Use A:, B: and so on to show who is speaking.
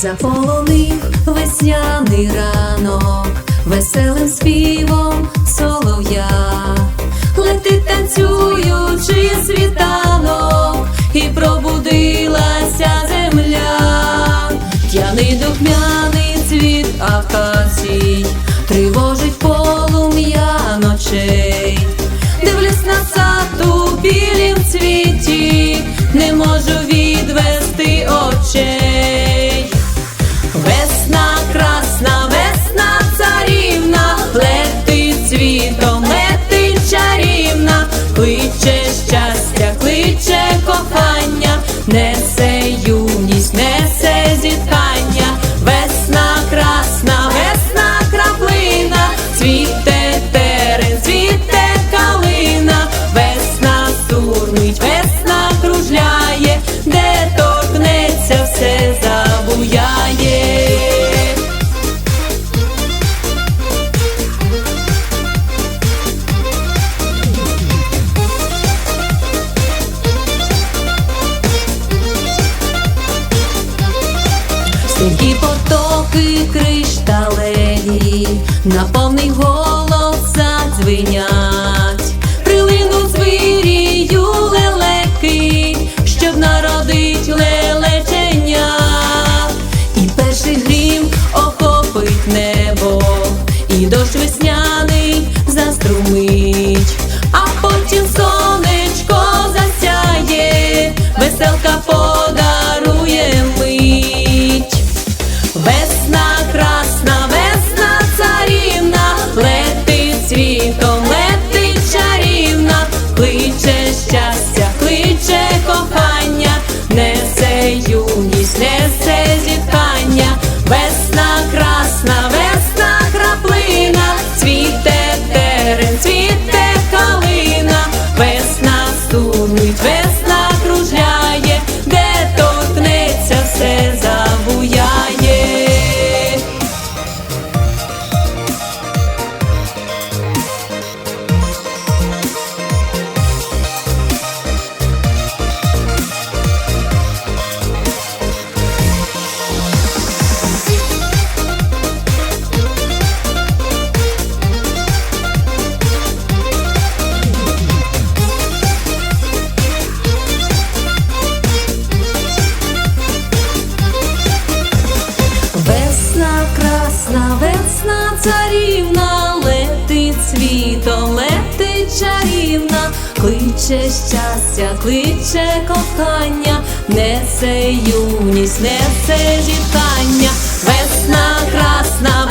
A: заполонив весняний ранок, веселим співом солов'я, летить танцюючи світанок, і пробудилася земля, п'яний духмяний цвіт акацій, тривожить полум'я ночей. Дивлюсь на сад у білім цвіті, не можу сурмить, весна кружляє, де торкнеться, все забуяє. Синькі потоки кришталеві, на повний красна, весна краплина, цвіте терен, цвіте калина, весна стунуть, весна кружляє, царівна, летить світом, летить чарівна, кличе щастя, кличе кохання, несе юність, несе вітання, весна красна.